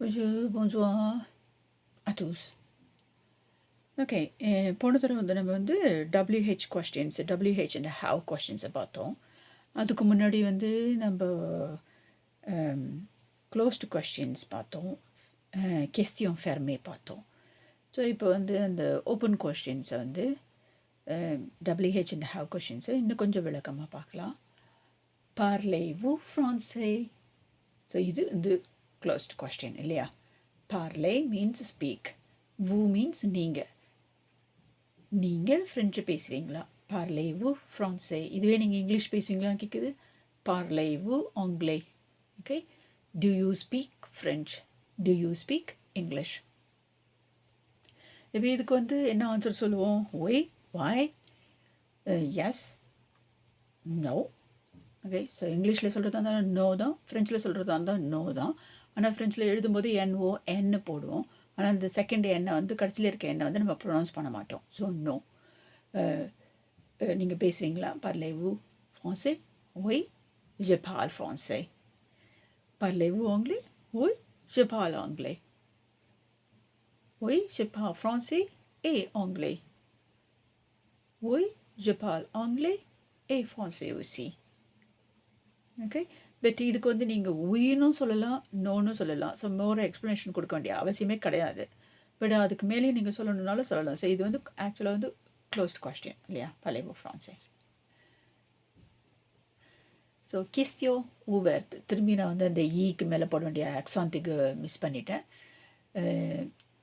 Bonjour, bonsoir à tous. Okay போன தடவை வந்து நம்ம வந்து W H questions W H and how கொஸ்டின்ஸை பார்த்தோம் அதுக்கு முன்னாடி வந்து நம்ம க்ளோஸ்டு கொஸ்டின்ஸ் பார்த்தோம் கெஸ்டியும் ஃபெர்மே பார்த்தோம் ஸோ இப்போ வந்து அந்த ஓப்பன் கொஸ்டின்ஸை வந்து டபிள்யூஹெச் அண்ட் ஹவ் கொஸ்டின்ஸை இன்னும் கொஞ்சம் விளக்கமாக பார்க்கலாம் பார்லேவு ஃப்ரான்ஸே ஸோ இது வந்து க்ளோஸ்ட் கொஸ்டின் இல்லையா? பார்லே மீன்ஸ் ஸ்பீக் வூ மீன்ஸ் நீங்கள் நீங்கள் ஃப்ரெஞ்சு பேசுவீங்களா? பார்லே வூ ஃப்ரான்ஸே இதுவே நீங்கள் இங்கிலீஷ் பேசுவீங்களான்னு கேட்குது பார்லே வூ ஆங்கிலே okay do you speak French do you speak English இப்போ இதுக்கு வந்து என்ன ஆன்சர் சொல்லுவோம்? ஒய் வாய் எஸ் நோ ஓகே ஸோ இங்கிலீஷில் சொல்கிறதா இருந்தால் நோ தான். ஃப்ரெஞ்சில் சொல்கிறதா இருந்தால் நோ தான். ஆனால் ஃப்ரெஞ்சில் எழுதும்போது என்ஓ என்னு போடுவோம் ஆனால் அந்த செகண்ட் எண்ணை வந்து கடைசியில் இருக்க எண்ணை வந்து நம்ம ப்ரொனவுன்ஸ் பண்ண மாட்டோம் ஸோ நோ நீங்கள் பேசுவீங்களா பர்லேவு ஃப்ரான்சே ஒய் ஜெபால் ஃப்ரான்சே பர்லேவு ஆங்லே ஒய் ஜெபால் ஆங்லே ஒய் ஜெபா ஃப்ரான்சே ஏ ஆங்லே ஒய் ஜெபால் ஆங்லே ஏ ஃப்ரான்சே aussi. ஓகே பட் இதுக்கு வந்து நீங்கள் உயினும் சொல்லலாம் நோன்னு சொல்லலாம். ஸோ மோர் எக்ஸ்ப்ளனேஷன் கொடுக்க வேண்டிய அவசியமே கிடையாது. பட் அதுக்கு மேலேயும் நீங்கள் சொல்லணுன்னாலும் சொல்லலாம். ஸோ இது வந்து ஆக்சுவலாக வந்து க்ளோஸ்ட் கொஸ்டின் இல்லையா? பழைய ஃப்ரான்ஸே ஸோ கிஸ்தியோ ஊவர்த் திரும்பி நான் வந்து அந்த ஈக்கு மேலே போட வேண்டிய ஆக்சாந்திக்கு மிஸ் பண்ணிட்டேன்.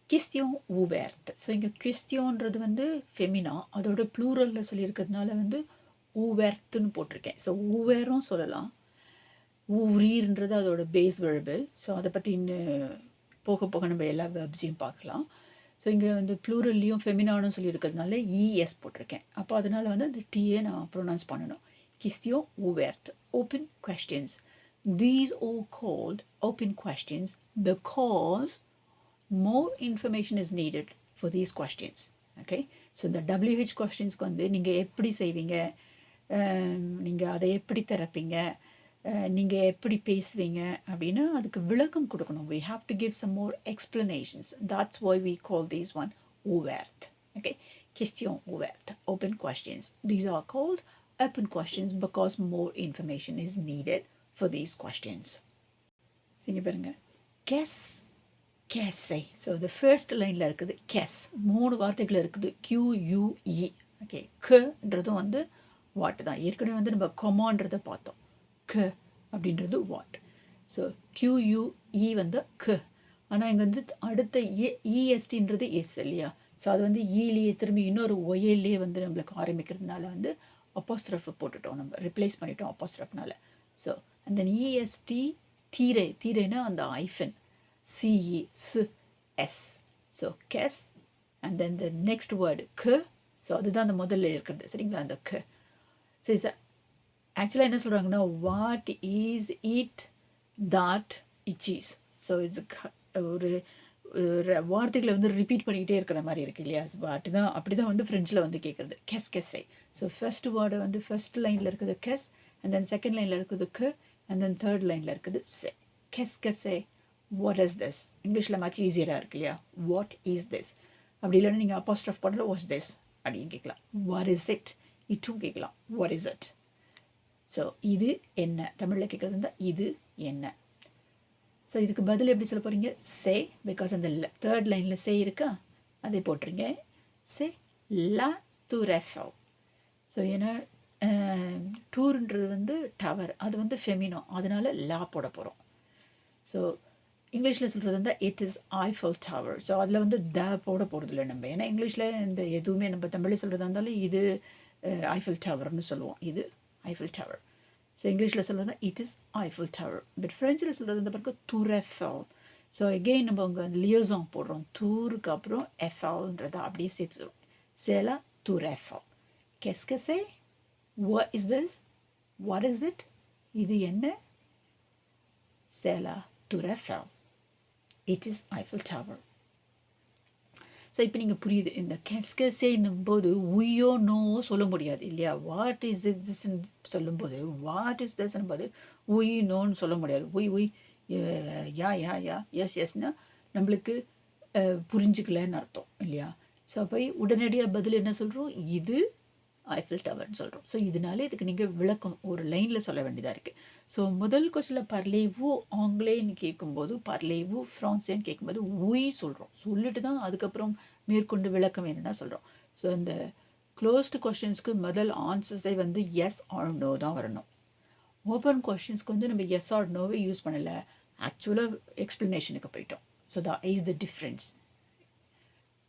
கிஸ்தியோ ஊவேர்த் ஸோ இங்கே கிறிஸ்தியோன்றது வந்து ஃபெமினா அதோட ப்ளூரலில் சொல்லியிருக்கிறதுனால வந்து ஊவேர்த்துன்னு போட்டிருக்கேன். ஸோ ஊவேரும் சொல்லலாம். ஊரீர்ன்றது அதோட பேஸ் வெர்பு ஸோ அதை பற்றி இன்னும் போக போக நம்ம எல்லா வெப்ஸையும் பார்க்கலாம். ஸோ இங்கே வந்து ப்ளூரல்லையும் ஃபெமினானும் சொல்லியிருக்கிறதுனால e, இஎஸ் போட்டிருக்கேன். அப்போ அதனால் வந்து அந்த டீயை நான் ப்ரொனவுன்ஸ் பண்ணணும். கிஸ்தியோ ஊவேர்த் open questions these are called open questions because more information is needed for these questions okay so இந்த டபிள்யூஹெச் கொஸ்டின்ஸ்க்கு வந்து நீங்கள் எப்படி செய்வீங்க? நீங்கள் அதை எப்படி திறப்பீங்க? நீங்கள் எப்படி பேசுவீங்க அப்படின்னா அதுக்கு விளக்கம் கொடுக்கணும். We have to give some more explanations that's why we call these one ஊவேர்த் okay question ouverte, open questions. These are called open questions because more information is needed for these questions. இங்கே பாருங்க. Guess கெஸ்ஸை so the first லைனில் இருக்குது guess மூணு வார்த்தைகள் இருக்குது. கியூயூஇ okay கன்றதும் வந்து வாட்டு தான் ஏற்கனவே வந்து நம்ம கொமான்றதை பார்த்தோம். க அப்படின்றது வாட் ஸோ கியூயூஇ வந்து க. ஆனால் இங்கே வந்து அடுத்த e, e, ஏ இஎஸ்டின்றது எஸ் இல்லையா? ஸோ அது வந்து ஈலேயே திரும்பி இன்னொரு ஒயிலே வந்து நம்மளுக்கு ஆரம்பிக்கிறதுனால வந்து அப்போஸ்ட்ரஃப் போட்டுட்டோம் நம்ம. ரிப்ளேஸ் பண்ணிட்டோம் அப்போஸ்ட்ரஃப்னால ஸோ e, அந்த இஎஸ்டி தீரை. தீரைனா அந்த ஐஃபன் சிஇ சு S so guess and then the next word க ஸோ அதுதான் அந்த முதல்ல இருக்கிறது. சரிங்களா? அந்த க ஸோ இஸ் ஆக்சுவலாக என்ன சொல்கிறாங்கன்னா வாட் இஸ் இட் தாட் இச்சீஸ் ஸோ இட்ஸ் ஒரு ஒரு வார்த்தைகளை வந்து ரிப்பீட் பண்ணிக்கிட்டே இருக்கிற மாதிரி இருக்குது இல்லையா? வாட்டு தான் அப்படி தான் வந்து ஃப்ரெஞ்சில் வந்து கேட்குறது கெஸ் கெஸ்ஸை ஸோ ஃபர்ஸ்ட் வேர்டு வந்து ஃபர்ஸ்ட் லைனில் இருக்குது கெஸ் அண்ட் தென் செகண்ட் லைனில் இருக்குது க அண்ட் தென் தேர்ட் லைனில் இருக்குது செ கெஸ் கெஸ்ஸே வாட் இஸ் திஸ் இங்கிலீஷில் மச் ஈஸியராக இருக்கு இல்லையா? வாட் இஸ் திஸ் அப்படி இல்லைன்னா நீங்கள் அப்போஸ்ட் ஆஃப் பண்ணல வாட்ஸ் திஸ் அப்படின்னு கேட்கலாம். வாட் இஸ் இட் இட்டும் கேட்கலாம். வாட் இஸ் இட் ஸோ இது என்ன? தமிழில் கேட்குறது இருந்தால் இது என்ன? ஸோ இதுக்கு பதில் எப்படி சொல்ல போகிறீங்க சே பிகாஸ் அந்த தேர்ட் லைனில் சே இருக்கா? அதை போட்டுருங்க. சே லா து ரெஃபோ ஸோ ஏன்னா டூருன்றது வந்து டவர் அது வந்து ஃபெமினோ அதனால் லா போட போகிறோம் ஸோ இங்கிலீஷில் சொல்கிறது வந்து it is Eiffel tower so அதில் வந்து த போட போகிறது இல்லை நம்ம. ஏன்னா இங்கிலீஷில் இந்த எதுவுமே நம்ம தமிழில் சொல்கிறதா இருந்தாலும் இது ஐஃபில் டவர்னு சொல்லுவோம். இது ஐஃபில் டவர் ஸோ இங்கிலீஷில் சொல்கிறது it is Eiffel tower but ஃப்ரெஞ்சில் சொல்கிறது வந்து பாருங்க துரெஃபல் ஸோ எகெயின் நம்ம அங்கே லியோசாங் போடுறோம். தூருக்கு அப்புறம் எஃபல்ன்றதை அப்படியே சேர்த்துக்கிறோம் சேலா துரெஃபல் கெஸ்கசே what is this what is it இது என்ன? சேலா துரெஃபல் it is Eiffel tower so இப்போ நீங்கள் புரியுது. இந்த கெஸ்கசேன்னும் போது உயோ நோ சொல்ல முடியாது இல்லையா? வாட் இஸ் இஸ் திஸ்ன்னு சொல்லும்போது வாட் இஸ் திஸ்ன்னு போது உய் நோன்னு சொல்ல முடியாது. உய் உய் யா யா யா எஸ் எஸ்னா நம்மளுக்கு புரிஞ்சுக்கலன்னு அர்த்தம் இல்லையா? ஸோ அப்போ உடனடியாக பதில் என்ன சொல்கிறோம் இது ஐஃபில் டவர்னு சொல்கிறோம் ஸோ இதனால இதுக்கு நீங்கள் விளக்கம் ஒரு லைனில் சொல்ல வேண்டியதாக இருக்குது ஸோ முதல் கொஸ்டினில் பர்லேவு ஆங்கிலேன்னு கேட்கும்போது பர்லேவு ஃப்ரான்ஸேன்னு கேட்கும்போது ஊய் சொல்கிறோம் சொல்லிட்டு தான் அதுக்கப்புறம் மேற்கொண்டு விளக்கம் என்னென்னா சொல்கிறோம் ஸோ இந்த க்ளோஸ்டு கொஷின்ஸ்க்கு முதல் ஆன்சர்ஸே வந்து எஸ் ஆர் நோ தான் வரணும். ஓப்பன் கொஷின்ஸ்க்கு வந்து நம்ம எஸ் ஆர் நோவே யூஸ் பண்ணலை. ஆக்சுவலாக எக்ஸ்ப்ளனேஷனுக்கு போயிட்டோம். So the is the difference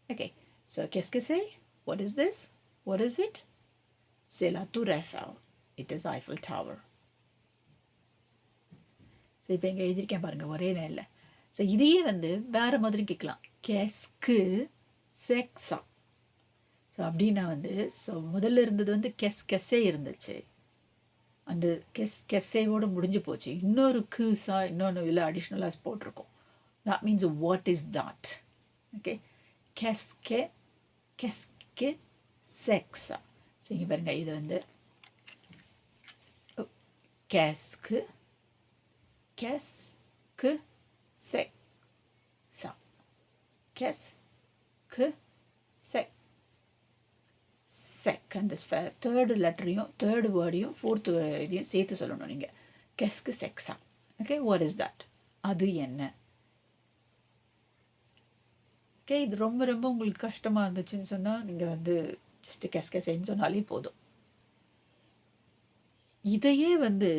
okay so qu'est-ce que is this is is it c'est la tour Eiffel it is Eiffel Tower. So இப்போ எங்கே எழுதியிருக்கேன் பாருங்கள் ஒரே நேரில் ஸோ இதையே வந்து வேறு மாதிரி கேட்கலாம். கெஸ்க்கு செக்ஸா. ஸோ அப்படின்னா வந்து ஸோ முதல்ல இருந்தது வந்து கெஸ் கெஸ்ஸே இருந்துச்சு. அந்த கெஸ் கெஸ்ஸேவோடு முடிஞ்சு போச்சு. இன்னொரு க்யூஸாக இன்னொன்று இதில் அடிஷ்னலாக போட்டிருக்கோம். That means what is that okay கெஸ்கே கெஸ்கே செக்ஸா. ஸோ இங்கே பாருங்கள் இது வந்து கெஸ்க்கு கெஸ்க்கு செக். சா கெஸ்க்கு செக். செக் அந்த தேர்டு லெட்டரையும் தேர்டு வேர்டையும் ஃபோர்த்து இதையும் சேர்த்து சொல்லணும் நீங்கள் கெஸ்க்கு செக்ஸா ஓகே வாட் இஸ் தட் அது என்ன? ஓகே இது ரொம்ப ரொம்ப உங்களுக்கு கஷ்டமாக இருந்துச்சுன்னு சொன்னால் நீங்கள் வந்து ஜஸ்ட்டு கெஸ் கெஸ்ன்னு சொன்னாலே போதும். இதையே வந்து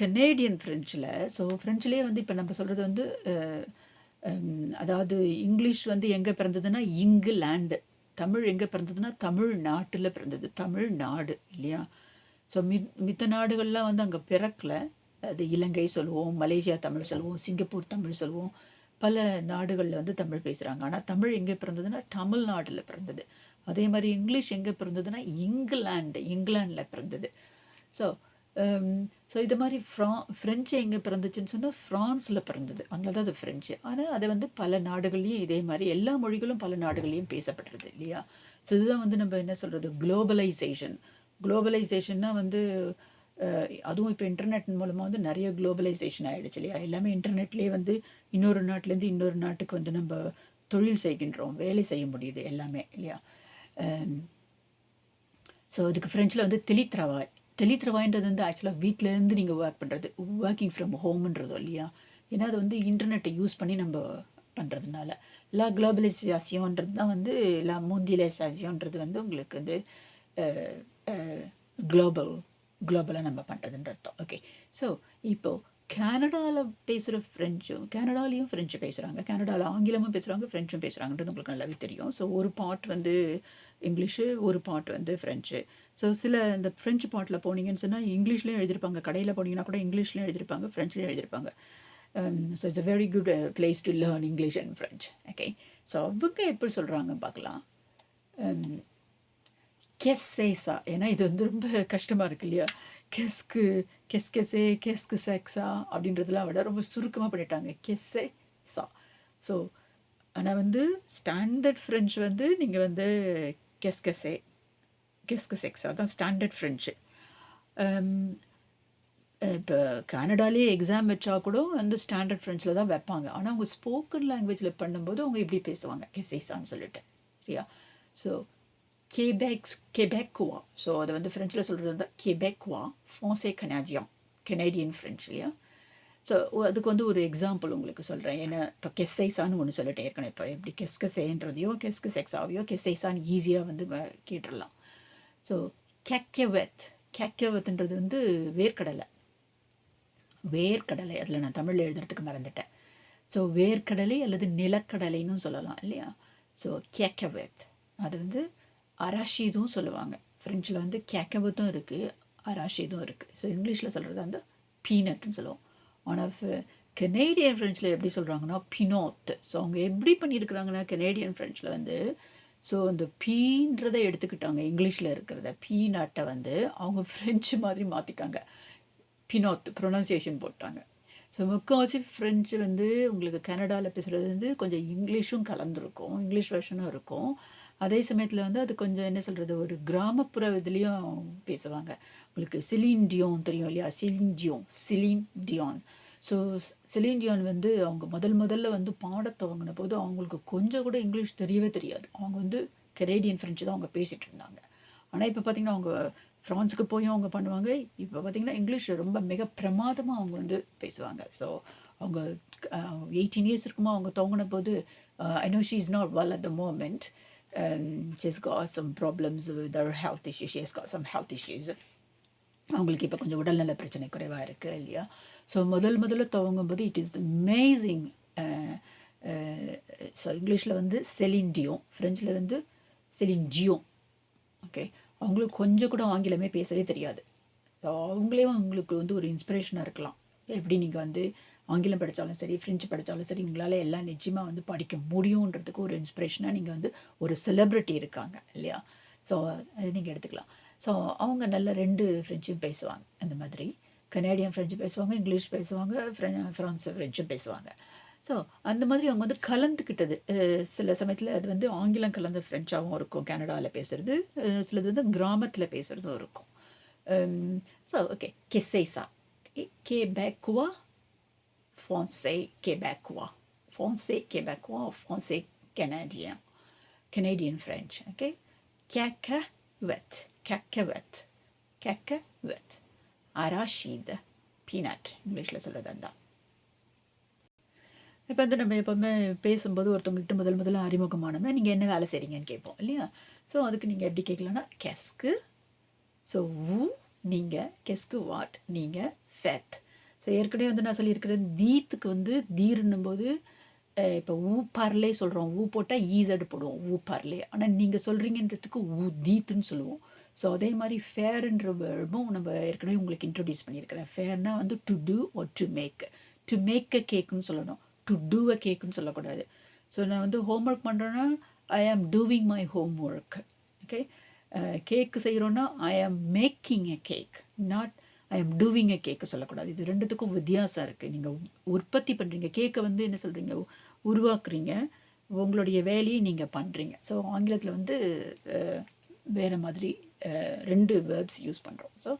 கனேடியன் ஃப்ரெஞ்சில் ஸோ ஃப்ரெஞ்சிலே வந்து இப்போ நம்ம சொல்கிறது வந்து அதாவது இங்கிலீஷ் வந்து எங்கே பிறந்ததுன்னா இங்கிலாண்டு தமிழ் எங்கே பிறந்ததுன்னா தமிழ் நாட்டில் பிறந்தது தமிழ் நாடு இல்லையா? ஸோ மி மித்த நாடுகள்லாம் வந்து அங்கே பிறக்கல. அது இலங்கை சொல்லுவோம் மலேசியா தமிழ் சொல்லுவோம் சிங்கப்பூர் தமிழ் சொல்லுவோம். பல நாடுகளில் வந்து தமிழ் பேசுகிறாங்க ஆனால் தமிழ் எங்கே பிறந்ததுன்னா தமிழ்நாட்டில் பிறந்தது. அதே மாதிரி இங்கிலீஷ் எங்கே பிறந்ததுன்னா இங்கிலாண்டு இங்கிலாண்டில் பிறந்தது. ஸோ ஸோ um, இது மாதிரி ஃப்ரா ஃப்ரெஞ்சு எங்கே பிறந்துச்சுன்னு சொன்னால் ஃப்ரான்ஸில் பிறந்தது. அதனால தான் அது ஃப்ரெஞ்சு ஆனால் அதை வந்து பல நாடுகள்லேயும் இதே மாதிரி எல்லா மொழிகளும் பல நாடுகள்லேயும் பேசப்படுறது இல்லையா? ஸோ இதுதான் வந்து நம்ம என்ன சொல்கிறது குளோபலைசேஷன் குளோபலைசேஷன்னா வந்து அதுவும் இப்போ இன்டர்நெட் மூலமாக வந்து நிறைய குளோபலைசேஷன் ஆகிடுச்சு இல்லையா? எல்லாமே இன்டர்நெட்லேயே வந்து இன்னொரு நாட்டிலேருந்து இன்னொரு நாட்டுக்கு வந்து நம்ம தொழில் செய்கின்றோம் வேலை செய்ய முடியுது எல்லாமே இல்லையா? ஸோ அதுக்கு ஃப்ரெஞ்சில் வந்து தெளித்ரவாய் தெளித்ரவாய்ன்றது வந்து ஆக்சுவலாக வீட்டிலேருந்து நீங்கள் ஒர்க் பண்ணுறது ஒர்க்கிங் ஃப்ரம் ஹோம்ன்றதோ இல்லையா? ஏன்னா அது வந்து இன்டர்நெட்டை யூஸ் பண்ணி நம்ம பண்ணுறதுனால லா குளோபலைசேஷன்ன்றது தான் வந்து லா மூந்திலைசேஷன்ன்றது வந்து உங்களுக்கு வந்து குளோபல் குளோபலாக நம்ம பண்ணுறதுன்ற அர்த்தம். ஓகே ஸோ இப்போது கனடாவில் பேசுகிற ஃப்ரெஞ்சும் கனடாலையும் ஃப்ரெஞ்சு பேசுகிறாங்க கனடாவில் ஆங்கிலமும் பேசுகிறாங்க ஃப்ரெஞ்சும் பேசுகிறாங்கன்றது உங்களுக்கு நல்லாவே தெரியும். ஸோ ஒரு பாட் வந்து இங்கிலீஷு ஒரு பாட் வந்து ஃப்ரெஞ்சு ஸோ சில இந்த ஃப்ரெஞ்சு பாட்டில் போனீங்கன்னு சொன்னால் இங்கிலீஷ்லேயும் எழுதியிருப்பாங்க கடையில் போனீங்கன்னா கூட இங்கிலீஷ்லேயும் எழுதியிருப்பாங்க ஃப்ரெஞ்சுலேயும் எழுதியிருப்பாங்க so it's a very good place to learn English and French okay so அவங்க எப்படி சொல்கிறாங்க பார்க்கலாம். Um, கெஸ்ஸேசா ஏன்னா இது வந்து ரொம்ப கஷ்டமாக இருக்கு இல்லையா? கெஸ்க்கு கெஸ் கெஸே கெஸ்க்கு செக்ஸா அப்படின்றதெல்லாம் விட ரொம்ப சுருக்கமாக பண்ணிட்டாங்க. கெஸ்ஸே சா. ஸோ ஆனால் வந்து ஸ்டாண்டர்ட் ஃப்ரெஞ்ச் வந்து நீங்கள் வந்து கெஸ் கெஸே செக்ஸா தான் ஸ்டாண்டர்ட் ஃப்ரெஞ்சு இப்போ கனடாலேயே எக்ஸாம் வச்சா கூட வந்து ஸ்டாண்டர்ட் ஃப்ரெஞ்சில் தான் வைப்பாங்க. ஆனால் அவங்க ஸ்போக்கன் லாங்குவேஜில் பண்ணும்போது அவங்க இப்படி பேசுவாங்க. கெசைசான்னு சொல்லிட்டு. சரியா? ஸோ கேபெக்ஸ் கெபெக்குவா ஸோ அதை வந்து ஃப்ரெஞ்சில் சொல்கிறது வந்து கெபேக்குவா ஃபான்சே கனாஜியம் கெனேடியன் ஃப்ரெஞ்ச் இல்லையா? ஸோ அதுக்கு வந்து ஒரு எக்ஸாம்பிள் உங்களுக்கு சொல்கிறேன் ஏன்னா இப்போ கெஸ்ஸைசான்னு ஒன்று சொல்லிட்டே இருக்கணும். இப்போ எப்படி கெஸ்கசேன்றதையோ கெஸ்கு செக்ஸாவையோ கெஸ்ஸைசான்னு ஈஸியாக வந்து கேட்டுடலாம். ஸோ கெக்கவெத் கெக்கவெத்ன்றது வந்து வேர்க்கடலை. வேர்க்கடலை. அதில் நான் தமிழில் எழுதுறதுக்கு மறந்துட்டேன். ஸோ வேர்க்கடலை அல்லது நிலக்கடலைன்னு சொல்லலாம் இல்லையா? ஸோ கேக்கவெத் அது வந்து அரஷீதும் சொல்லுவாங்க. ஃப்ரெஞ்சில் வந்து கேக்கபத்தும் இருக்குது அரஷீதும் இருக்குது ஸோ இங்கிலீஷில் சொல்கிறது வந்து பீனட்னு சொல்லுவோம். ஆனால் கெனேடியன் ஃப்ரெஞ்சில் எப்படி சொல்கிறாங்கன்னா பினோத் ஸோ அவங்க எப்படி பண்ணியிருக்கிறாங்கன்னா கெனேடியன் ஃப்ரெஞ்சில் வந்து ஸோ அந்த பீன்றதை எடுத்துக்கிட்டாங்க. இங்கிலீஷில் இருக்கிறத பீனட்டை வந்து அவங்க ஃப்ரெஞ்சு மாதிரி மாற்றிட்டாங்க பினோத் ப்ரொனன்சியேஷன் போட்டாங்க. ஸோ முக்கால்வாசி ஃப்ரெஞ்சு வந்து உங்களுக்கு கனடாவில் பேசுகிறது வந்து கொஞ்சம் இங்கிலீஷும் கலந்துருக்கும். இங்கிலீஷ் வெர்ஷனும் இருக்கும். அதே சமயத்தில் வந்து அது கொஞ்சம் என்ன சொல்கிறது ஒரு கிராமப்புற இதுலேயும் பேசுவாங்க. உங்களுக்கு சிலீன் டியோன் தெரியும் இல்லையா? Celine Dion Celine Dion so Celine Dion வந்து அவங்க முதல் முதல்ல வந்து பாட துவங்கின போது அவங்களுக்கு கொஞ்சம் கூட இங்கிலீஷ் தெரியவே தெரியாது. அவங்க வந்து கெனேடியன் ஃப்ரெஞ்சு தான் அவங்க பேசிகிட்டு இருந்தாங்க. ஆனால் இப்போ பார்த்திங்கன்னா அவங்க ஃப்ரான்ஸுக்கு போயும் அவங்க பண்ணுவாங்க. இப்போ பார்த்திங்கன்னா இங்கிலீஷ் ரொம்ப மிக பிரமாதமாக அவங்க வந்து பேசுவாங்க. ஸோ அவங்க எயிட்டீன் இயர்ஸ் இருக்குமா அவங்க துவங்கின போது I know she is not well at the moment she's got some problems her health health She has got some health issues அவங்களுக்கு இப்போ கொஞ்சம் உடல்நல பிரச்சனை குறைவாக இருக்குது இல்லையா? ஸோ முதல் முதல்ல துவங்கும்போது இட் இஸ் அமேசிங் ஸோ இங்கிலீஷில் வந்து செலின்டியோ ஃப்ரெஞ்சில் வந்து செலின்டியோ ஓகே அவங்களுக்கு கொஞ்சம் கூட ஆங்கிலமே பேசவே தெரியாது. ஸோ அவங்களே அவங்களுக்கு வந்து ஒரு இன்ஸ்பிரேஷனாக இருக்கலாம். எப்படி நீங்கள் வந்து ஆங்கிலம் படித்தாலும் சரி ஃப்ரெஞ்சு படித்தாலும் சரி உங்களால் எல்லாம் நிச்சயமாக வந்து படிக்க முடியுன்றதுக்கு ஒரு இன்ஸ்பிரேஷனாக நீங்கள் வந்து ஒரு செலிப்ரிட்டி இருக்காங்க இல்லையா? ஸோ அது நீங்கள் எடுத்துக்கலாம். ஸோ அவங்க நல்ல ரெண்டு ஃப்ரெஞ்சும் பேசுவாங்க அந்த மாதிரி. கனேடியன் ஃப்ரெஞ்சு பேசுவாங்க இங்கிலீஷ் பேசுவாங்க ஃப்ரான்ஸ் ஃப்ரெஞ்சும் பேசுவாங்க. ஸோ அந்த மாதிரி அவங்க வந்து கலந்துக்கிட்டது. சில சமயத்தில் அது வந்து ஆங்கிலம் கலந்த ஃப்ரெஞ்சாகவும் இருக்கும் கனடாவில் பேசுகிறது சிலது வந்து கிராமத்தில் பேசுகிறதும் இருக்கும். ஸோ ஓகே கெசைசா கே பேக்குவா ஃபான்சே québécois. Français québécois ou français canadien. Canadian French, ok? Cacahuète, cacahuète, cacahuète. arachide, peanut, இங்கிலீஷில் சொல்கிறது தான் இப்போ வந்து நம்ம எப்போவுமே பேசும்போது ஒருத்தவங்ககிட்ட முதல் முதல்ல அறிமுகமானமே நீங்கள் என்ன வேலை செய்கிறீங்கன்னு கேட்போம் இல்லையா ஸோ அதுக்கு நீங்கள் எப்படி கேட்கலான்னா கெஸ்க்கு ஸோ ஊ நீங்கள் கெஸ்க்கு வாட் நீங்கள் ஃபெத் ஸோ ஏற்கனவே வந்து நான் சொல்லியிருக்கிறேன் தீத்துக்கு வந்து தீர்னும் போது இப்போ ஊ பர்லே சொல்கிறோம் ஊ போட்டால் ஈஸடு போடுவோம். ஊ பர்லே. ஆனால் நீங்கள் சொல்கிறீங்கன்றதுக்கு ஊ தீத்துன்னு சொல்லுவோம். ஸோ அதே மாதிரி ஃபேர்ன்ற வேர்பும் நம்ம ஏற்கனவே உங்களுக்கு இன்ட்ரடியூஸ் பண்ணியிருக்கிறேன். ஃபேர்னா வந்து to do or to make to make a கேக்குன்னு சொல்லணும். டு டூ அ கேக்குன்னு சொல்லக்கூடாது. ஸோ நான் வந்து ஹோம் ஒர்க் பண்ணுறேன்னா I am doing my home work okay cake செய்கிறோன்னா I am making a cake not I am doing a cake சொல்லக்கூடாது. இது ரெண்டுத்துக்கும் வித்தியாசம் இருக்குது நீங்கள் உற்பத்தி பண்ணுறீங்க கேக்கை வந்து என்ன சொல்கிறீங்க உருவாக்குறீங்க. உங்களுடைய வேலையை நீங்கள் பண்ணுறீங்க ஸோ ஆங்கிலத்தில் வந்து வேறு மாதிரி ரெண்டு வேர்ப்ஸ் யூஸ் பண்ணுறோம் ஸோ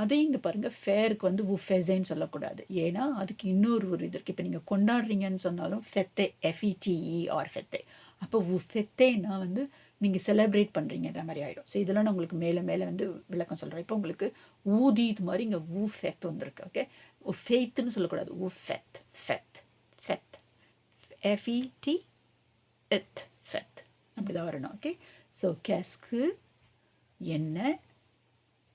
அதையும் இங்கே பாருங்கள் ஃபேருக்கு வந்து உ ஃபெசைன்னு சொல்லக்கூடாது. ஏன்னா அதுக்கு இன்னொரு ஒரு இது இருக்குது இப்போ நீங்கள் கொண்டாடுறீங்கன்னு சொன்னாலும் ஃபெத்தே எஃப்இடிஇ ஆர் ஃபெத்தே அப்போ உ ஃபெத்தேன்னா வந்து நீங்கள் செலப்ரேட் பண்ணுறீங்கன்ற மாதிரி ஆகிடும் ஸோ இதெல்லாம் நான் உங்களுக்கு மேலே மேலே வந்து விளக்கம் சொல்கிறேன் இப்போ உங்களுக்கு ஊதி இது மாதிரி இங்கே ஊ ஃபெத் வந்திருக்கு ஓகே ஓ ஃபெய்த்துன்னு சொல்லக்கூடாது. ஊ ஃபெத் ஃபெத் ஃபெத் எஃப்இடி எத் ஃபெத் அப்படி தான் வரணும் ஓகே ஸோ கேஸ்க்கு என்ன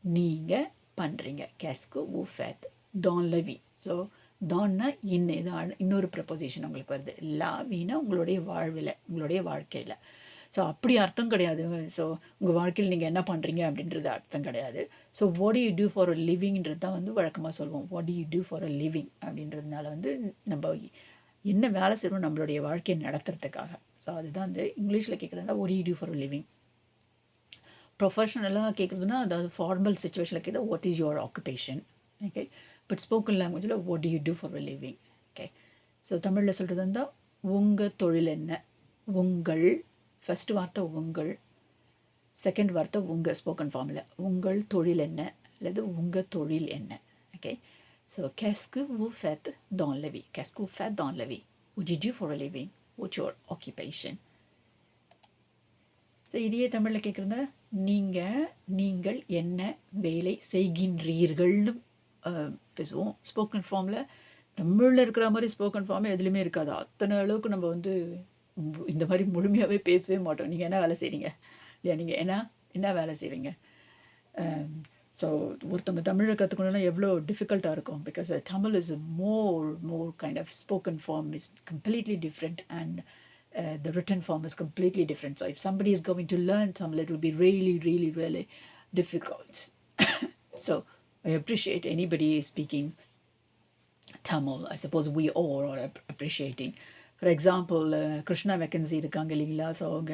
நீங்கள் பண்ணுறீங்க கேஸ்க்கு ஊ ஃபேத் டான் லவி ஸோ டான்னா இன்ன இது இன்னொரு ப்ரப்போசிஷன் உங்களுக்கு வருது. லாவின்னா உங்களுடைய வாழ்வில் உங்களுடைய வாழ்க்கையில். ஸோ அப்படி அர்த்தம் கிடையாது. ஸோ உங்கள் வாழ்க்கையில் நீங்கள் என்ன பண்ணுறீங்க அப்படின்றது அர்த்தம் கிடையாது. So what you do for a லிவிங்கிறது தான் வந்து வழக்கமாக சொல்லுவோம் what you do for a living அப்படின்றதுனால வந்து நம்ம என்ன வேலை செய்வோம் நம்மளுடைய வாழ்க்கையை நடத்துறதுக்காக. ஸோ அதுதான் வந்து இங்கிலீஷில் கேட்குறதா what you do for a living ப்ரொஃபஷனலாக கேட்குறதுனா அதாவது ஃபார்மல் சுச்சுவேஷனில் கேட்குறது what is your occupation okay but spoken லாங்குவேஜில் what you do for a living okay so தமிழில் சொல்கிறது இருந்தால் உங்கள் தொழில் என்ன? உங்கள் ஃபஸ்ட்டு வார்த்தை உங்கள் செகண்ட் வார்த்தை உங்கள் ஸ்போக்கன் ஃபார்மில் உங்கள் தொழில் என்ன? அல்லது உங்கள் தொழில் என்ன? ஓகே ஸோ கேஸ்க்கு வு ஃபேத் தான் லெவி கேஸ்க்கு ஃபேத் தான் லெவி உ ஃபார் அ லிவிங் உச் யோர் ஆக்கியபேஷன் ஸோ இதையே தமிழில் கேட்குறத நீங்கள் நீங்கள் என்ன வேலை செய்கின்றீர்கள்னு பேசுவோம். ஸ்போக்கன் ஃபார்மில் தமிழில் இருக்கிற மாதிரி ஸ்போக்கன் ஃபார்ம் எதுலேயுமே இருக்காது. அத்தனை அளவுக்கு நம்ம வந்து இந்த மாதிரி முழுமையாகவே பேசவே மாட்டோம் நீங்கள் என்ன வேலை செய்கிறீங்க இல்லையா நீங்கள் என்ன என்ன வேலை செய்வீங்க ஸோ ஒருத்தவங்க தமிழை கற்றுக்கணுன்னா எவ்வளோ டிஃபிகல்ட்டாக இருக்கும் because Tamil is more more kind of spoken form is completely different and the written form is completely different. So if somebody is going to learn Tamil, it will be really, really, really difficult. so I appreciate anybody speaking Tamil. I suppose we all are appreciating. for example Krishna vacancy இருக்காங்க இல்லைங்களா? So அவங்க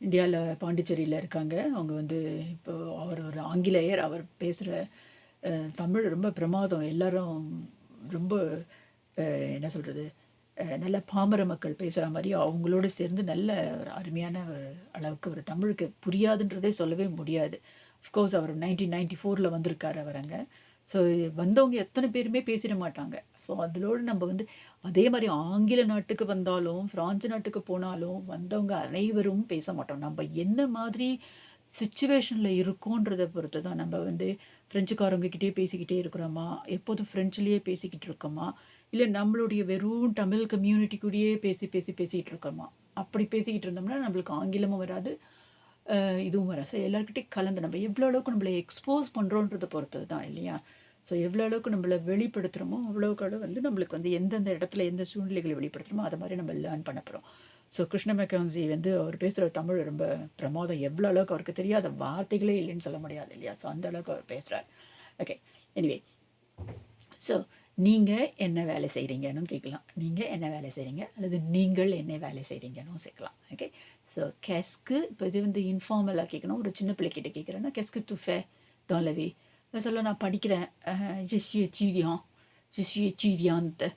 இந்தியாவில் பாண்டிச்சேரியில் இருக்காங்க. அவங்க வந்து இப்போ அவர் ஒரு ஆங்கிலேயர். அவர் பேசுகிற தமிழ் ரொம்ப பிரமாதம். எல்லோரும் ரொம்ப என்ன சொல்கிறது நல்ல பாமர மக்கள் பேசுகிற மாதிரி அவங்களோட சேர்ந்து நல்ல ஒரு அருமையான ஒரு அளவுக்கு ஒரு தமிழுக்கு புரியாதுன்றதே சொல்லவே முடியாது. அஃப்கோர்ஸ் அவர் நைன்டீன் நைன்டி ஃபோரில் வந்திருக்கார் அவரங்க ஸோ வந்தவங்க எத்தனை பேருமே பேசிட மாட்டாங்க. ஸோ அதிலோடு நம்ம வந்து அதே மாதிரி ஆங்கில நாட்டுக்கு வந்தாலும் ஃப்ரான்ஸ் நாட்டுக்கு போனாலும் வந்தவங்க அனைவரும் பேச மாட்டோம். நம்ம என்ன மாதிரி சுச்சுவேஷனில் இருக்கோன்றதை பொறுத்து தான் நம்ம வந்து ஃப்ரெஞ்சுக்காரங்கக்கிட்டே பேசிக்கிட்டே இருக்கிறோமா? எப்போதும் ஃப்ரெஞ்சிலேயே பேசிக்கிட்டு இருக்கோமா? இல்லை நம்மளுடைய வெறும் தமிழ் கம்யூனிட்டி கூடயே பேசி பேசி பேசிக்கிட்டு இருக்கோமா? அப்படி பேசிக்கிட்டு இருந்தோம்னா நம்மளுக்கு ஆங்கிலமும் வராது இதுவும் வராது. ஸோ எல்லாருக்கிட்டையும் கலந்து நம்ம எவ்வளோ அளவுக்கு நம்மளை எக்ஸ்போஸ் பண்ணுறோன்றதை பொறுத்தது தான் இல்லையா? ஸோ எவ்வளோ அளவுக்கு நம்மளை வெளிப்படுத்துகிறோமோ அவ்வளோக்கு அளவு வந்து நம்மளுக்கு வந்து எந்தெந்த இடத்துல எந்த சூழ்நிலைகளை வெளிப்படுத்துகிறோமோ அதை மாதிரி நம்ம லேர்ன் பண்ண போகிறோம் ஸோ கிருஷ்ண மெக்கான்சி வந்து அவர் பேசுகிற தமிழ் ரொம்ப பிரமோதம். எவ்வளோ அளவுக்கு அவருக்கு தெரியாத வார்த்தைகளே இல்லைன்னு சொல்ல முடியாது இல்லையா? ஸோ அந்த அளவுக்கு அவர் பேசுகிறார் ஓகே எனிவே ஸோ நீங்கள் என்ன வேலை செய்கிறீங்கன்னு கேட்கலாம். நீங்கள் என்ன வேலை செய்கிறீங்க அல்லது நீங்கள் என்ன வேலை செய்கிறீங்கன்னு சேர்க்கலாம் ஓகே ஸோ கெஸ்க்கு இப்போ இது வந்து இன்ஃபார்மலாக கேட்கணும். ஒரு சின்ன பிள்ளைக்கிட்ட கேட்குறேன்னா கெஸ்க்கு துஃபே தோலவி சொல்ல நான் படிக்கிறேன். ஜிஸ்யூ சீதியான் ஜிஸ்யூ சீதியான்ட்டு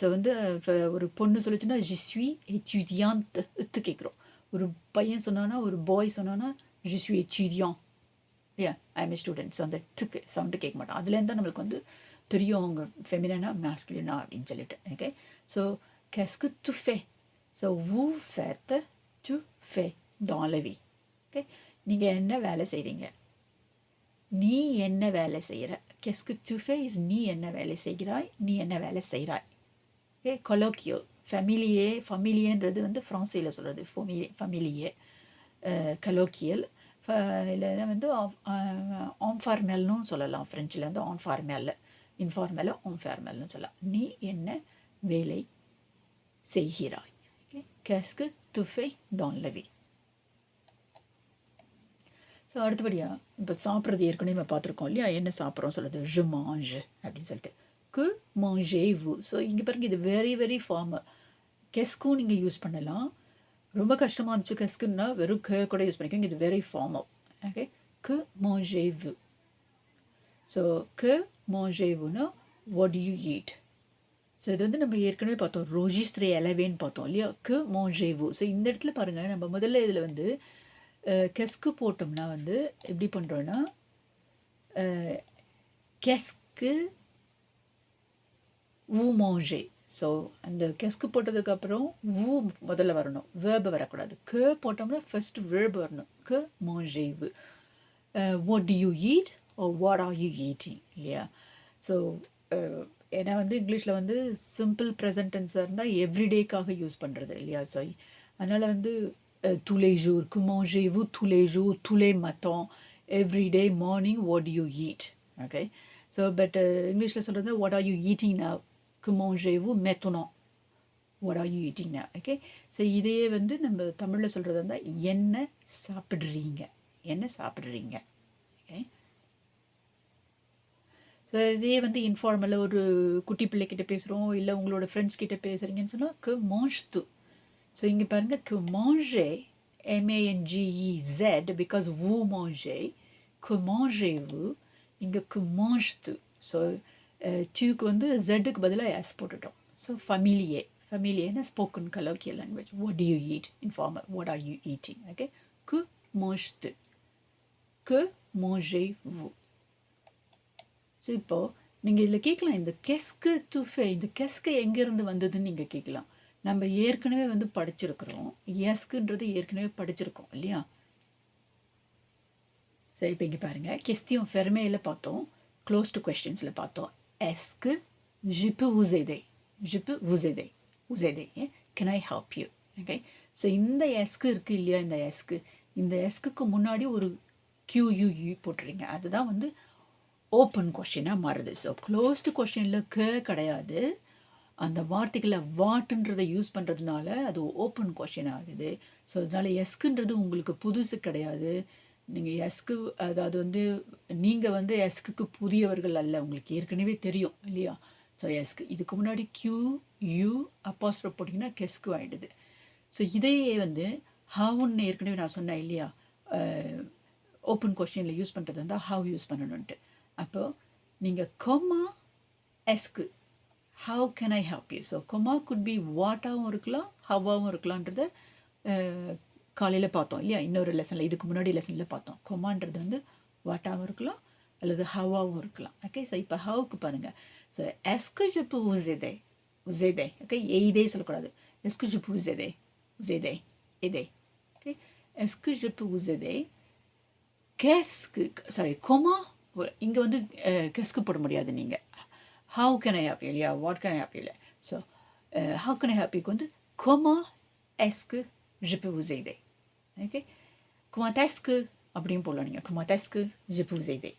ஸோ வந்து இப்போ ஒரு பொண்ணு சொல்லிச்சுன்னா ஜிஸ்வி எச்சுதியான்ட்டு இத்து கேட்குறோம் ஒரு பையன் சொன்னான்னா ஒரு பாய் சொன்னான்னா ஜிஸ்வி எச்சுதியான் ஏ ஐ எம் ஸ்டூடெண்ட் ஸோ அந்த இத்துக்கு சவுண்டு கேட்க மாட்டோம் அதுலேருந்து தான் நம்மளுக்கு வந்து தெரியும் அவங்க ஃபெமினா மேஸ்குலினா அப்படின்னு சொல்லிட்டு. ஓகே ஸோ qu'est-ce து ஃபே ஸோ ஊ ஃபேத்த டு ஃபே தாலவி ஓகே நீங்கள் என்ன வேலை செய்கிறீங்க நீ என்ன வேலை செய்கிற கெஸ்கு துஃபே இஸ் நீ என்ன வேலை செய்கிறாய்? நீ என்ன வேலை செய்கிறாய்? ஏ கொலோக்கியோ ஃபெமிலியே ஃபமிலியன்றது வந்து ஃப்ரான்சியில் சொல்கிறது ஃபோமிலி ஃபமிலியே கலோக்கியல் இல்லைன்னா வந்து ஆன்ஃபார்மெல்னும் சொல்லலாம். ஃப்ரெஞ்சில் வந்து ஆன்ஃபார்மெல் இன்ஃபார்மலாக ஆன்ஃபார்மெல்னு சொல்லலாம். நீ என்ன வேலை செய்கிறாய்? ஓகே துஃபை தான் லவி ஸோ அடுத்தபடியாக இப்போ சாப்பிட்றது ஏற்கனவே நம்ம பார்த்துருக்கோம் இல்லையா? என்ன சாப்பிட்றோம் சொல்லுது ஜு மாஞ்சு அப்படின்னு சொல்லிட்டு. கு மாஞ்சே வு ஸோ இங்கே பாருங்க இது வெரி வெரி ஃபார்மல் கெஸ்க்கும் நீங்கள் யூஸ் பண்ணலாம். ரொம்ப கஷ்டமாக இருந்துச்சு கெஸ்க்குன்னா வெறும் க கூட யூஸ் பண்ணிக்கோங்க. இது வெரி ஃபார்மல் ஓகே கு மாஞ்சே வு ஸோ கு மாஞ்சே வுனா வாட் யூ ஈட் ஸோ இது வந்து நம்ம ஏற்கனவே பார்த்தோம். ரோஜிஸ்திரே எலவேன்னு பார்த்தோம் இல்லையா? கு மாஞ்சேவு ஸோ இந்த இடத்துல பாருங்கள் நம்ம முதல்ல இதில் வந்து கெஸ்க்கு போட்டோம்னா வந்து எப்படி பண்ணுறோன்னா கெஸ்க்கு ஊ மாஞ்சே ஸோ அந்த கெஸ்க்கு போட்டதுக்கப்புறம் ஊ முதல்ல வரணும். வேர்பு வரக்கூடாது. க போட்டோம்னா ஃபஸ்ட்டு வேர்பு வரணும். க மாஞ்சேவு what do you eat oh what are you eating இல்லையா? ஸோ ஏன்னா வந்து இங்கிலீஷில் வந்து சிம்பிள் ப்ரெசன்டென்ஸாக இருந்தால் எவ்ரிடேக்காக யூஸ் பண்ணுறது இல்லையா? ஸோ அதனால் வந்து tous les jours, que mangez-vous tous les jours, tous les matins, every day, morning, what do you eat? Okay. So, but uh, இங்கிலீஷில் சொல்கிறது what are you eating now? que mangez-vous maintenant? what are you eating now? Okay. So இதையே வந்து நம்ம தமிழில் சொல்கிறது இருந்தால் என்ன சாப்பிட்றீங்க என்ன சாப்பிட்றீங்க ஓகே ஸோ இதே வந்து இன்ஃபார்மலாக ஒரு குட்டி பிள்ளைக்கிட்ட பேசுகிறோம் இல்லை உங்களோட ஃப்ரெண்ட்ஸ் கிட்ட பேசுகிறீங்கன்னு சொன்னால் கு மாஞ்ச் து ஸோ இங்கே பாருங்கள் கு மாஞ்சே எம்ஏஎன்ஜிஇ பிகாஸ் வு மாஞ்சே கு மாஞ்சே வு இங்கே கு மாஞ்ச் து. ஸோ டியூக்கு வந்து ஜெட்டுக்கு பதிலாக எஸ் போட்டுட்டோம். ஸோ ஃபமிலியே ஃபமிலியேனா spoken colloquial language what you eat informal what are you eating okay கு மாஞ்ச் து. கு மாஞ்சே வு. ஸோ இப்போது நீங்கள் இதில் கேட்கலாம் இந்த கெஸ்க்கு துஃபே இந்த கெஸ்கு எங்கேருந்து வந்ததுன்னு நீங்கள் கேட்கலாம். நம்ம ஏற்கனவே வந்து படிச்சிருக்கிறோம். எஸ்க்குன்றது ஏற்கனவே படிச்சிருக்கோம் இல்லையா? சரி இப்போ இங்கே பாருங்கள் கெஸ்தியும் ஃபெர்மேயில் பார்த்தோம். க்ளோஸ் டு கொஸ்டின்ஸில் பார்த்தோம். எஸ்க்கு ஜிப்பு உசைதே. ஜிப்பு உசேதே. உசேதே. Can I help you okay so இந்த எஸ்க்கு இருக்குது இல்லையா இந்த எஸ்க்கு? இந்த எஸ்க்கு முன்னாடி ஒரு கியூயூ போட்டுறீங்க அதுதான் வந்து ஓப்பன் கொஷினாக மாறுது. ஸோ க்ளோஸ்டு கொஷினில் க கிடையாது. அந்த வார்த்தைகளை வாட்டுன்றதை யூஸ் பண்ணுறதுனால அது ஓப்பன் கொஷின் ஆகுது. ஸோ அதனால் எஸ்க்குன்றது உங்களுக்கு புதுசு கிடையாது. நீங்கள் எஸ்க்கு அதாவது வந்து நீங்கள் வந்து எஸ்க்கு புதியவர்கள் அல்ல. உங்களுக்கு ஏற்கனவே தெரியும் இல்லையா? ஸோ எஸ்க்கு இதுக்கு முன்னாடி கியூ யூ அப்பாஸ்ட்ரோ போட்டிங்கன்னா கெஸ்க்கு ஆகிடுது ஸோ இதையே வந்து ஹவுன்னு ஏற்கனவே நான் சொன்னேன் இல்லையா? ஓப்பன் கொஷினில் யூஸ் பண்ணுறது இருந்தால் ஹவ் யூஸ் பண்ணணுன்ட்டு அப்போது நீங்கள் கொம்மா எஸ்க்கு how can I help you so comma could be வாட்டாகவும் இருக்கலாம் ஹவ்வாகவும் இருக்கலான்றத காலையில் பார்த்தோம் இல்லையா? இன்னொரு லெசனில் இதுக்கு முன்னாடி லெசனில் பார்த்தோம். கொமான்றது வந்து வாட்டாகவும் இருக்கலாம் அல்லது ஹவாவும் இருக்கலாம். ஓகே ஸோ இப்போ ஹவுக்கு பாருங்கள் ஸோ எஸ்குஜப்பு உசேதே உசேதே ஓகே எய்தே சொல்லக்கூடாது. எஸ்குஜப்பு உசேதே உசேதே இதே ஓகே எஸ்குஜப்பு உசேதே கேஸ்க்கு சாரி கொமா இங்கே வந்து கெஸ்க்கு போட முடியாது நீங்கள் ஹவு கேன் ஐ ஹாப்பி இல்லையா வாட் கேன் ஐ ஹாப்பி இல்லை ஸோ ஹவு கேன் ஐ ஹாப்பிக்கு வந்து கொமா எஸ்க்கு ஜிப்பு உசேதே ஓகே குமாத்தேஸ்க்கு அப்படின்னு போடலாம் நீங்கள் குமாத்தேஸ்க்கு ஜிப்பு உசேதே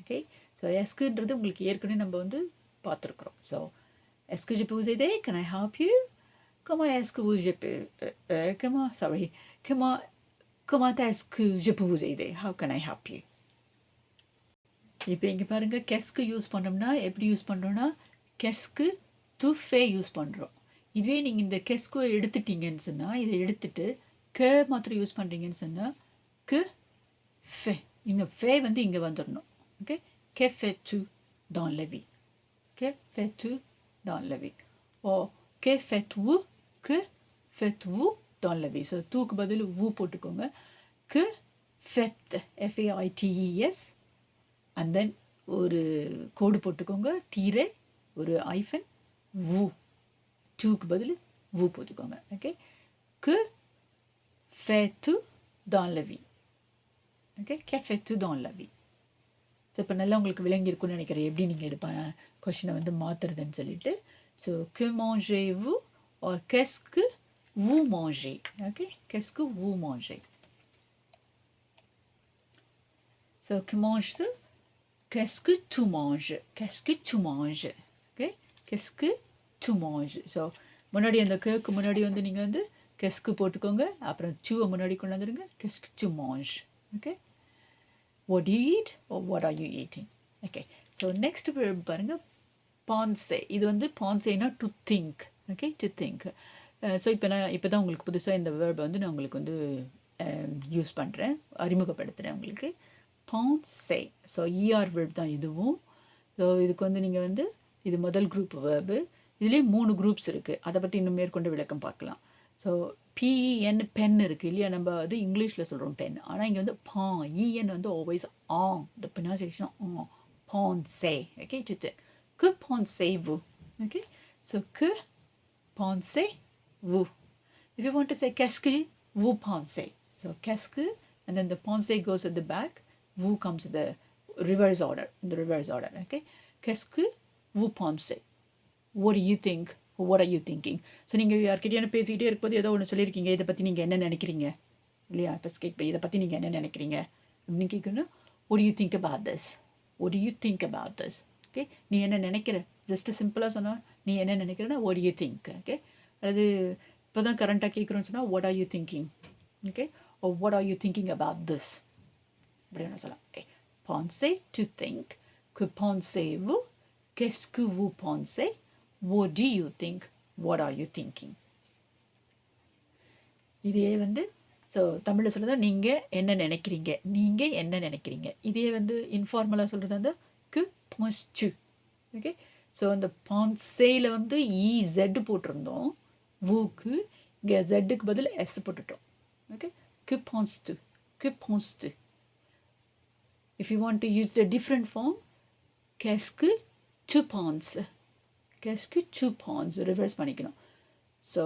ஓகே ஸோ எஸ்க்குன்றது உங்களுக்கு ஏற்கனவே நம்ம வந்து பார்த்துருக்குறோம். ஸோ எஸ்க்கு ஜிப்பு உசேதே can I help you Comment est-ce que vous, je peux, euh, euh, comment, sorry, comment, comment est-ce que je இப்போ இங்கே பாருங்கள் கெஸ்க்கு யூஸ் பண்ணோம்னா எப்படி யூஸ் பண்ணுறோன்னா கெஸ்க்கு துஃபே யூஸ் பண்ணுறோம். இதுவே நீங்கள் இந்த கெஸ்க்கு எடுத்துட்டீங்கன்னு சொன்னால் இதை எடுத்துட்டு க மாத்திரம் யூஸ் பண்ணுறீங்கன்னு சொன்னால் கு ஃபே. இந்த ஃபே வந்து இங்கே வந்துடணும். ஓகே? கே ஃபே டு தான் லவி. கே ஃபே டு தான் லவி. ஓ கே ஃபே டு கு ஃபே டு தான் லவி. ஸோ தூக்கு பதில் ஊ போட்டுக்கோங்க. கு ஃபெத் எஃப்ஏஐடிஇஎஸ் அண்ட் தென் ஒரு கோடு போட்டுக்கோங்க. தீரே ஒரு ஐஃபன் வு. டூக்கு பதில் வு போட்டுக்கோங்க. ஓகே கு ஃபே டு தான் லவி ஓகே கெஃபே டு தான் லவி ஸோ இப்போ நல்லா உங்களுக்கு விளங்கியிருக்குன்னு நினைக்கிறேன். எப்படி நீங்கள் இது கொஷினை வந்து மாற்றுறதுன்னு சொல்லிட்டு. ஸோ கு மாஞ்சே வு ஆர் கெஸ்க்கு வூ மாஞ்சே. ஓகே கெஸ்க்கு வூ மாஞ்சே. ஸோ கு மாஞ்சு qu'est-ce que tu manges? Qu'est-ce que tu manges? Okay qu'est-ce que tu manges? So முன்னாடி அந்த கேக்கு முன்னாடி வந்து நீங்கள் வந்து கெஸ்க்கு போட்டுக்கோங்க? அப்புறம் சூவை முன்னாடி கொண்டு வந்துடுங்க qu'est-ce okay what you eat what are you eating okay so next பாருங்கள் பான்சே இது வந்து பான்சேனா to think okay to think so இப்போ நான் இப்போ தான் உங்களுக்கு புதுசாக இந்த வேர்பை வந்து நான் உங்களுக்கு வந்து யூஸ் பண்ணுறேன் அறிமுகப்படுத்துகிறேன் உங்களுக்கு. பான்சே ஸோ இஆர் வேர்ப் தான் இதுவும். ஸோ இதுக்கு வந்து நீங்கள் வந்து இது முதல் குரூப் வேர்பு இதுலேயே மூணு குரூப்ஸ் இருக்குது அதை பற்றி இன்னும் மேற்கொண்டு விளக்கம் பார்க்கலாம். ஸோ பிஇஎன் பென் இருக்குது இல்லையா? நம்ம வந்து இங்கிலீஷில் சொல்கிறோம் பென் ஆனால் இங்கே வந்து பா இஎன் வந்து always ah the pronunciation ah பான்சே ஓகே டு கு pensez-vous ஓகே ஸோ கு பான்சே உ if you want to say qu'est-ce que vous pensez? So qu'est-ce que? And then the pensée goes at the back. Vous comes the reverse order, in the reverse order, okay? Qu'est-ce que vous pensez? What do you think? What are you thinking? So நீங்கள் யார்கிட்டயான பேசிக்கிட்டே இருக்கும்போது ஏதோ ஒன்று சொல்லியிருக்கீங்க இதை பற்றி நீங்கள் என்ன நினைக்கிறீங்க இல்லையா இப்போ கேட்பேன் இதை பற்றி நீங்கள் என்ன நினைக்கிறீங்க அப்படின்னு கேட்கணும் ஒரு யூ திங்க் அபவுட் திஸ் ஒரு you think about this okay நீ என்ன நினைக்கிற ஜஸ்ட்டு சிம்பிளாக சொன்னால் நீ என்ன நினைக்கிறன்னா ஒட் யூ திங்க் ஓகே அது இப்போ தான் கரண்ட்டாக கேட்குறோன்னு சொன்னால் what are you thinking okay what are you thinking about this this அப்படின்னு சொல்லலாம் ஓகே பான்சே டு திங்க் கு பான்சே வு கெஸ்கு வு பான்சே vous do you think what are you thinking இதே வந்து ஸோ தமிழில் சொல்கிறது நீங்கள் என்ன நினைக்கிறீங்க? நீங்கள் என்ன நினைக்கிறீங்க? இதே வந்து இன்ஃபார்மலாக சொல்கிறது வந்து கு பான்ஸ்டு ஓகே ஸோ அந்த பான்சேயில் வந்து e, இசெட் போட்டிருந்தோம். வூக்கு இங்கே ஜெட்டுக்கு பதில் எஸ் போட்டுட்டோம். ஓகே கு பான்ஸ்து கு if you want to use the different form கேஸ்க்கு டு பான்ஸ் கேஸ்க்கு டு பான்ஸ் ரிவர்ஸ் பண்ணிக்கணும். ஸோ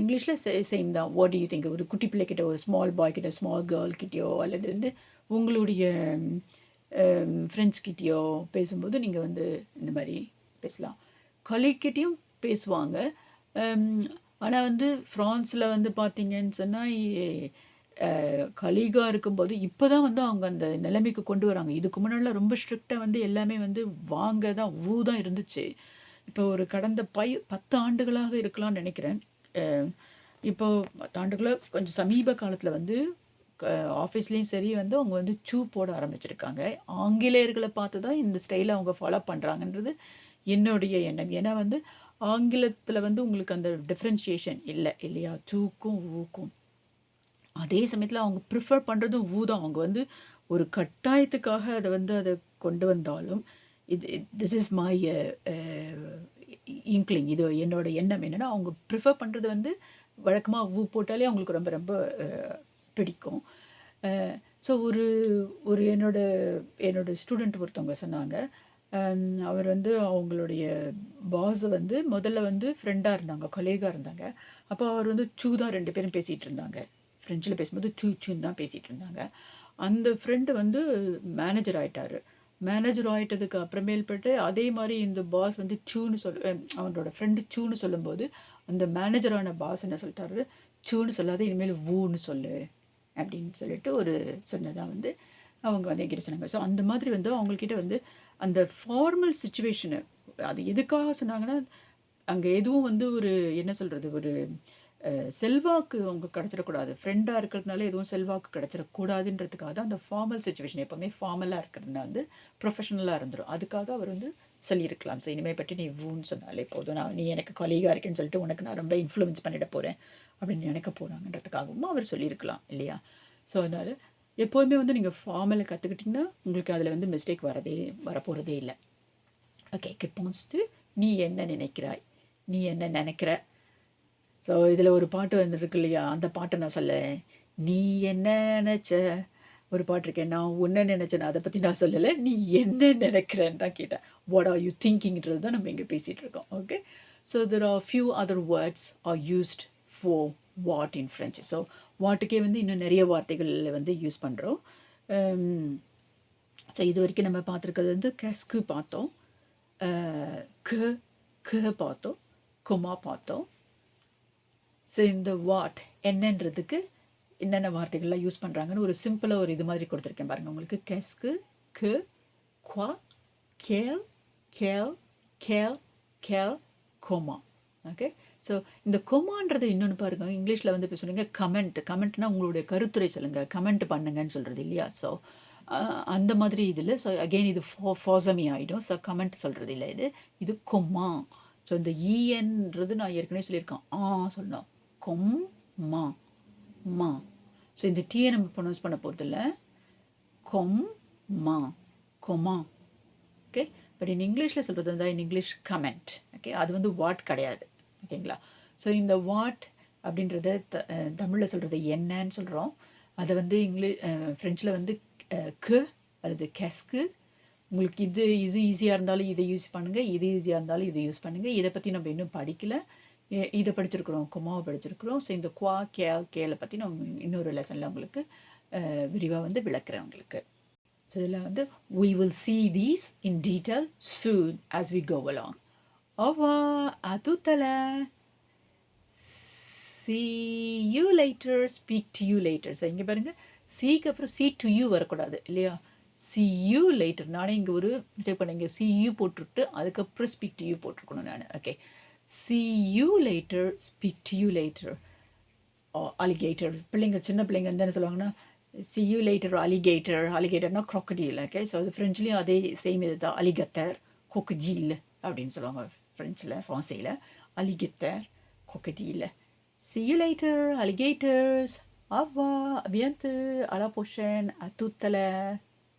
இங்கிலீஷில் சேம் தான். வாட் யூ திங்க் ஒரு குட்டி பிள்ளைக்கிட்ட ஒரு ஸ்மால் பாய் கிட்ட ஸ்மால் கேர்ள் கிட்டேயோ அல்லது வந்து உங்களுடைய um, ஃப்ரெண்ட்ஸ் கிட்டேயோ பேசும்போது நீங்கள் வந்து இந்த மாதிரி பேசலாம். கொலைக்கிட்டேயும் பேசுவாங்க. Um, ஆனால் வந்து ஃப்ரான்ஸில் வந்து பார்த்தீங்கன்னு சொன்னால் கலீகாக இருக்கும்போது இப்போ தான் வந்து அவங்க அந்த நிலைமைக்கு கொண்டு வராங்க. இதுக்கு முன்னாடிலாம் ரொம்ப ஸ்ட்ரிக்டாக வந்து எல்லாமே வந்து வாங்க தான் ஊ தான் இருந்துச்சு. இப்போ ஒரு கடந்த பை பத்து ஆண்டுகளாக இருக்கலாம்னு நினைக்கிறேன். இப்போ பத்தாண்டுகளாக கொஞ்சம் சமீப காலத்தில் வந்து ஆஃபீஸ்லேயும் சரி வந்து அவங்க வந்து சூ போட ஆரம்பிச்சிருக்காங்க. ஆங்கிலேயர்களை பார்த்து தான் இந்த ஸ்டைலை அவங்க ஃபாலோ பண்ணுறாங்கன்றது என்னுடைய எண்ணம். ஏன்னா வந்து ஆங்கிலத்தில் வந்து உங்களுக்கு அந்த டிஃப்ரென்ஷியேஷன் இல்லை இல்லையா? சூக்கும் ஊக்கும் அதே சமயத்தில் அவங்க ப்ரிஃபர் பண்ணுறதும் ஊ தான் அவங்க வந்து ஒரு கட்டாயத்துக்காக அதை வந்து அதை கொண்டு வந்தாலும் இது திஸ் இஸ் மை இன்க்ளிங் இது என்னோட எண்ணம் என்னென்னா அவங்க ப்ரிஃபர் பண்ணுறது வந்து வழக்கமாக ஊ போட்டாலே அவங்களுக்கு ரொம்ப ரொம்ப uh, பிடிக்கும் ஸோ ஒரு ஒரு என்னோட என்னோடய ஸ்டூடெண்ட் ஒருத்தவங்க சொன்னாங்க. அவர் வந்து அவங்களுடைய பாஸ் வந்து முதல்ல வந்து ஃப்ரெண்டாக இருந்தாங்க. கொலேகாக இருந்தாங்க. அப்போ அவர் வந்து சூதாக ரெண்டு பேரும் பேசிகிட்டு இருந்தாங்க. ஃப்ரெஞ்சில் பேசும்போது தூச்சுன்னு தான் பேசிகிட்டு இருந்தாங்க. அந்த ஃப்ரெண்டு வந்து மேனேஜர் ஆகிட்டார் மேனேஜர் ஆகிட்டதுக்கு அப்புறமேல்பட்டு அதே மாதிரி இந்த பாஸ் வந்து சூன்னு சொல் அவனோட ஃப்ரெண்டு சூன்னு சொல்லும்போது, அந்த மேனேஜரான பாஸ் என்ன சொல்லிட்டாரு, "சூன்னு சொல்லாத இனிமேல் வூன்னு சொல்லு" அப்படின்னு சொல்லிட்டு ஒரு சொன்னதாக வந்து அவங்க வந்து என்கிட்ட சொன்னாங்க. ஸோ அந்த மாதிரி வந்து அவங்கக்கிட்ட வந்து அந்த ஃபார்மல் சுச்சுவேஷனு அது எதுக்காக சொன்னாங்கன்னா, அங்கே எதுவும் வந்து ஒரு என்ன சொல்கிறது ஒரு செல்வாக்கு அவங்க கிடைச்சிடக்கூடாது. ஃப்ரெண்டாக இருக்கிறதுனால எதுவும் செல்வாக்கு கிடைச்சிடக்கூடாதுன்றதுக்காக தான் அந்த ஃபார்மல் சுச்சுவேஷன் எப்போவுமே ஃபார்மலாக இருக்கிறதுனா வந்து ப்ரொஃபஷனலாக இருந்துடும் அதுக்காக அவர் வந்து சொல்லியிருக்கலாம். ஸோ இனிமே பற்றி நீ வூன்னு சொன்னாலே போதும். நான் நீ எனக்கு கொலீகா இருக்கேன்னு சொல்லிட்டு உனக்கு நான் ரொம்ப இன்ஃப்ளூயன்ஸ் பண்ணிட போகிறேன் அப்படின்னு நினைக்க போகிறாங்கன்றதுக்காகவும் அவர் சொல்லியிருக்கலாம் இல்லையா? ஸோ அதனால் எப்போதுமே வந்து நீங்கள் ஃபார்மலை கற்றுக்கிட்டிங்கன்னா உங்களுக்கு அதில் வந்து மிஸ்டேக் வரதே வரப்போகிறதே இல்லை ஓகே. ரெஸ்பான்ஸ் டூ நீ என்ன நினைக்கிறாய்? நீ என்ன நினைக்கிற? ஸோ இதில் ஒரு பாட்டு வந்துருக்கு இல்லையா? அந்த பாட்டை நான் சொல்லேன். நீ என்ன நினச்ச ஒரு பாட்டு இருக்கே. நான் ஒன்று நினச்சேன் அதை பற்றி நான் சொல்லலை நீ என்ன நினைக்கிறேன்னு தான் கேட்டேன். வாட் ஆர் யூ திங்கிங்கிறது தான் நம்ம இங்கே பேசிகிட்டு இருக்கோம். Okay. So there are few other words are used for what in French. So வாட்டுக்கே வந்து இன்னும் நிறைய வார்த்தைகளில் வந்து யூஸ் பண்ணுறோம் ஸோ um, இது வரைக்கும் நம்ம பார்த்துருக்கிறது வந்து கஸ்கு பார்த்தோம். Uh, க க பார்த்தோம். குமா பார்த்தோம். ஸோ இந்த வாட் என்னன்றதுக்கு என்னென்ன வார்த்தைகள்லாம் யூஸ் பண்ணுறாங்கன்னு ஒரு சிம்பிளாக ஒரு இது மாதிரி கொடுத்துருக்கேன் பாருங்கள் உங்களுக்கு. கெஸ்க்கு, கு குவா கேல் கேல் கேல் கேல் கோமா ஓகே. ஸோ இந்த கொமான்றது இன்னொன்று பாருங்க. இங்கிலீஷில் வந்து இப்போ சொல்லுங்கள் கமெண்ட். கமெண்ட்னா உங்களுடைய கருத்துரை சொல்லுங்கள் கமெண்ட் பண்ணுங்கன்னு சொல்கிறது இல்லையா? ஸோ அந்த மாதிரி இதில் ஸோ அகைன் இது ஃபா ஃபாசமி ஆகிடும் ஸோ கமெண்ட் சொல்கிறது இல்லை இது. இது கொமா. ஸோ இந்த இஎன்றது நான் ஏற்கனவே சொல்லியிருக்கேன். ஆ சொல்லணும். கொம் மா மா. ஸோ இந்த டீயை நம்ம ப்ரொனவுன்ஸ் பண்ண போகிறதில்ல கொம் மா கொமா. ஓகே. பட் இன் இங்கிலீஷில் சொல்கிறது வந்து இன் இங்கிலீஷ் கமெண்ட். ஓகே. அது வந்து வாட் கிடையாது. ஓகேங்களா? ஸோ இந்த வாட் அப்படின்றத த தமிழில் சொல்கிறது என்னன்னு சொல்கிறோம் அதை வந்து இங்கிலீஷ் ஃப்ரெஞ்சில் வந்து கு அல்லது கெஸ்கு உங்களுக்கு இது இது ஈஸியாக இருந்தாலும் இதை யூஸ் பண்ணுங்கள் இது ஈஸியாக இருந்தாலும் இதை யூஸ் பண்ணுங்கள் இதை பற்றி நம்ம இன்னும் படிக்கலை இதை படிச்சிருக்கிறோம். குமாவை படிச்சிருக்கிறோம். ஸோ இந்த குவா, கே கேல பற்றி நான் இன்னொரு லெசன்ல உங்களுக்கு விரிவாக வந்து விளக்குறேன் உங்களுக்கு. ஸோ இதில் வந்து we will see these in detail soon as we go along ஓவா அது தலை tout later speak See you later Speak so இங்கே பாருங்கள் சீக்கு அப்புறம் சி டு யூ வரக்கூடாது இல்லையா? சியூ லைட்டர் நானே இங்கே ஒரு மிஸ்டேக் பண்ணேன். இங்கே சியூ போட்டுவிட்டு போட்டுட்டு அதுக்கப்புறம் ஸ்பீக் டு யூ போட்டிருக்கணும் நான் okay. See you later speak to you later alligator பிள்ளைங்க சின்ன பிள்ளைங்க வந்து என்ன சொல்லுவாங்கன்னா சி யூ லேட்டர் அலிகேட்டர் அலிகேட்டர்னா க்ரொக்கடியில் ஓகே ஸோ அது ஃப்ரெஞ்சுலேயும் அதே சேம் இது தான் அலிகத்தர் கொக்கஜீல் அப்படின்னு சொல்லுவாங்க ஃப்ரெஞ்சில் ஃப்ரான்ஸையில் அலிகத்தர் கொக்கடியில் சி யூ லேட்டர் அலிகேட்டர்ஸ் அவ்வா அபியந்து அலா போஷன் அத்துத்தலை